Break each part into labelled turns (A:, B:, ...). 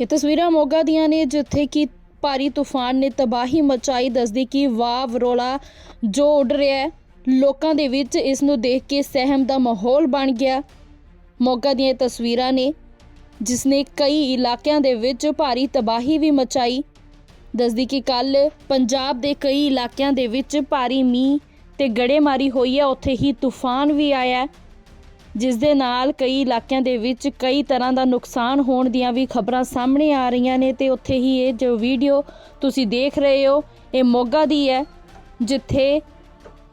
A: ਇਹ ਤਸਵੀਰਾਂ ਮੋਗਾ ਦੀਆਂ ਨੇ, ਜਿੱਥੇ ਕਿ ਭਾਰੀ ਤੂਫਾਨ ਨੇ ਤਬਾਹੀ ਮਚਾਈ, ਦੱਸਦੀ ਕਿ ਵਾਵ ਰੋਲਾ ਜੋ ਉੱਡ ਰਿਹਾ ਹੈ, ਲੋਕਾਂ ਦੇ ਵਿੱਚ ਇਸ ਨੂੰ ਦੇਖ ਕੇ ਸਹਿਮ ਦਾ ਮਾਹੌਲ ਬਣ ਗਿਆ। ਮੋਗਾ ਦੀਆਂ ਇਹ ਤਸਵੀਰਾਂ ਨੇ, ਜਿਸ ਨੇ ਕਈ ਇਲਾਕਿਆਂ ਦੇ ਵਿੱਚ ਭਾਰੀ ਤਬਾਹੀ ਵੀ ਮਚਾਈ। ਦੱਸਦੀ ਕਿ ਕੱਲ ਪੰਜਾਬ ਦੇ ਕਈ ਇਲਾਕਿਆਂ ਦੇ ਵਿੱਚ ਭਾਰੀ ਮੀਂਹ ਤੇ ਗੜੇਮਾਰੀ ਹੋਈ ਹੈ, ਉੱਥੇ ਹੀ ਤੂਫਾਨ ਵੀ ਆਇਆ ਜਿਸ ਦੇ ਨਾਲ ਕਈ ਇਲਾਕਿਆਂ ਦੇ ਵਿੱਚ ਕਈ ਤਰ੍ਹਾਂ ਦਾ ਨੁਕਸਾਨ ਹੋਣ ਦੀਆਂ ਵੀ ਖਬਰਾਂ ਸਾਹਮਣੇ ਆ ਰਹੀਆਂ ਨੇ ਤੇ ਉੱਥੇ ਹੀ ਇਹ ਜੋ ਵੀਡੀਓ ਤੁਸੀਂ ਦੇਖ ਰਹੇ ਹੋ, ਇਹ ਮੋਗਾ ਦੀ ਹੈ, ਜਿੱਥੇ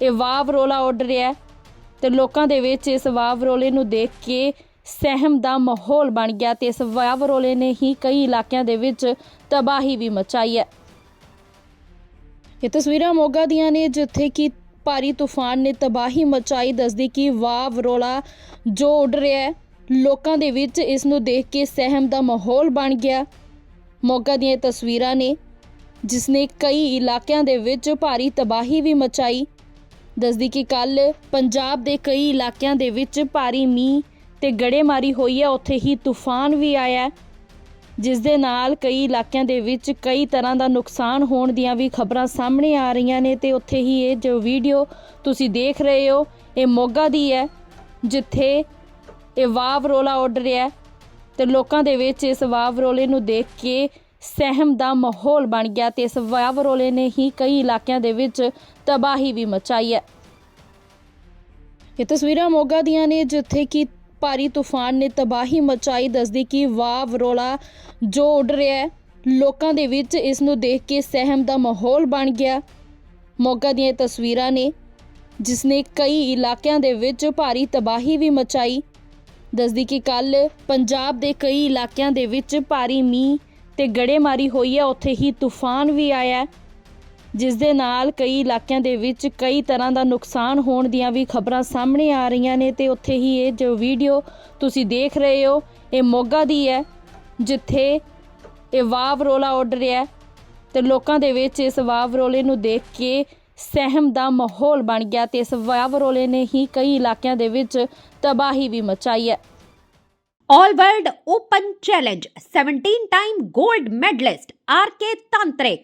A: ਇਹ ਵਾਵ ਰੋਲਾ ਉੱਡ ਰਿਹਾ ਹੈ ਤੇ ਲੋਕਾਂ ਦੇ ਵਿੱਚ ਇਸ ਵਾਵ ਰੋਲੇ ਨੂੰ ਦੇਖ ਕੇ ਸਹਿਮ ਦਾ ਮਾਹੌਲ ਬਣ ਗਿਆ ਤੇ ਇਸ ਵਾਵ ਰੋਲੇ ਨੇ ਹੀ ਕਈ ਇਲਾਕਿਆਂ ਦੇ ਵਿੱਚ ਤਬਾਹੀ ਵੀ ਮਚਾਈ ਹੈ। ਇਹ ਤਸਵੀਰਾਂ ਮੋਗਾ ਦੀਆਂ ਨੇ, ਜਿੱਥੇ ਕਿ ਭਾਰੀ ਤੂਫਾਨ ਨੇ ਤਬਾਹੀ ਮਚਾਈ, ਦੱਸਦੀ ਕਿ ਵਾਵ ਰੋਲਾ ਜੋ ਉੱਡ ਰਿਹਾ ਹੈ, ਲੋਕਾਂ ਦੇ ਵਿੱਚ ਇਸ ਨੂੰ ਦੇਖ ਕੇ ਸਹਿਮ ਦਾ ਮਾਹੌਲ ਬਣ ਗਿਆ। ਮੋਗਾ ਦੀਆਂ ਤਸਵੀਰਾਂ ਨੇ, ਜਿਸ ਨੇ ਕਈ ਇਲਾਕਿਆਂ ਦੇ ਵਿੱਚ ਭਾਰੀ ਤਬਾਹੀ ਵੀ ਮਚਾਈ। ਦੱਸਦੀ ਕਿ ਕੱਲ ਪੰਜਾਬ ਦੇ ਕਈ ਇਲਾਕਿਆਂ ਦੇ ਵਿੱਚ ਭਾਰੀ ਮੀਂਹ ਤੇ ਗੜੇਮਾਰੀ ਹੋਈ ਹੈ, ਉੱਥੇ ਹੀ ਤੂਫਾਨ ਵੀ ਆਇਆ ਹੈ। ਜਿਸ ਦੇ ਨਾਲ ਕਈ ਇਲਾਕਿਆਂ ਦੇ ਵਿੱਚ ਕਈ ਤਰ੍ਹਾਂ ਦਾ ਨੁਕਸਾਨ ਹੋਣ ਦੀਆਂ ਵੀ ਖਬਰਾਂ ਸਾਹਮਣੇ ਆ ਰਹੀਆਂ ਨੇ ਤੇ ਉੱਥੇ ਹੀ ਇਹ ਜੋ ਵੀਡੀਓ ਤੁਸੀਂ ਦੇਖ ਰਹੇ ਹੋ, ਇਹ ਮੋਗਾ ਦੀ ਹੈ, ਜਿੱਥੇ ਇਹ ਵਾਵ ਰੋਲਾ ਉੱਡ ਰਿਹਾ ਹੈ ਤੇ ਲੋਕਾਂ ਦੇ ਵਿੱਚ ਇਸ ਵਾਵ ਰੋਲੇ ਨੂੰ ਦੇਖ ਕੇ ਸਹਿਮ ਦਾ ਮਾਹੌਲ ਬਣ ਗਿਆ ਤੇ ਇਸ ਵਾਵ ਰੋਲੇ ਨੇ ਹੀ ਕਈ ਇਲਾਕਿਆਂ ਦੇ ਵਿੱਚ ਤਬਾਹੀ ਵੀ ਮਚਾਈ ਹੈ। ਇਹ ਤਸਵੀਰਾਂ ਮੋਗਾ ਦੀਆਂ ਨੇ, ਜਿੱਥੇ ਕਿ ਭਾਰੀ ਤੂਫਾਨ ਨੇ ਤਬਾਹੀ ਮਚਾਈ, ਦੱਸਦੀ ਕਿ ਵਾਵ ਰੋਲਾ ਜੋ ਉੱਡ ਰਿਹਾ ਹੈ, ਲੋਕਾਂ ਦੇ ਵਿੱਚ ਇਸ ਨੂੰ ਦੇਖ ਕੇ ਸਹਿਮ ਦਾ ਮਾਹੌਲ ਬਣ ਗਿਆ। ਮੋਗਾ ਦੀਆਂ ਤਸਵੀਰਾਂ ਨੇ, ਜਿਸ ਨੇ ਕਈ ਇਲਾਕਿਆਂ ਦੇ ਵਿੱਚ ਭਾਰੀ ਤਬਾਹੀ ਵੀ ਮਚਾਈ। ਦੱਸਦੀ ਕਿ ਕੱਲ ਪੰਜਾਬ ਦੇ ਕਈ ਇਲਾਕਿਆਂ ਦੇ ਵਿੱਚ ਭਾਰੀ ਮੀਂਹ ਤੇ ਗੜੇਮਾਰੀ ਹੋਈ ਹੈ, ਉੱਥੇ ਹੀ ਤੂਫਾਨ ਵੀ ਆਇਆ ਜਿਸ ਦੇ ਨਾਲ ਕਈ ਇਲਾਕਿਆਂ ਦੇ ਵਿੱਚ ਕਈ ਤਰ੍ਹਾਂ ਦਾ ਨੁਕਸਾਨ ਹੋਣ ਦੀਆਂ ਵੀ ਖਬਰਾਂ ਸਾਹਮਣੇ ਆ ਰਹੀਆਂ ਨੇ ਤੇ ਉੱਥੇ ਹੀ ਇਹ ਜੋ ਵੀਡੀਓ ਤੁਸੀਂ ਦੇਖ ਰਹੇ ਹੋ, ਇਹ ਮੋਗਾ ਦੀ ਹੈ, ਜਿੱਥੇ ਇਹ ਵਾਵ ਰੋਲਾ ਉੱਡ ਰਿਹਾ ਹੈ ਤੇ ਲੋਕਾਂ ਦੇ ਵਿੱਚ ਇਸ ਵਾਵ ਰੋਲੇ ਨੂੰ ਦੇਖ ਕੇ ਸਹਿਮ ਦਾ ਮਾਹੌਲ ਬਣ ਗਿਆ ਤੇ ਇਸ ਵਾਵ ਰੋਲੇ ਨੇ ਹੀ ਕਈ ਇਲਾਕਿਆਂ ਦੇ ਵਿੱਚ ਤਬਾਹੀ ਵੀ ਮਚਾਈ ਹੈ।
B: All World Open Challenge 17 time gold medalist RK Tantrik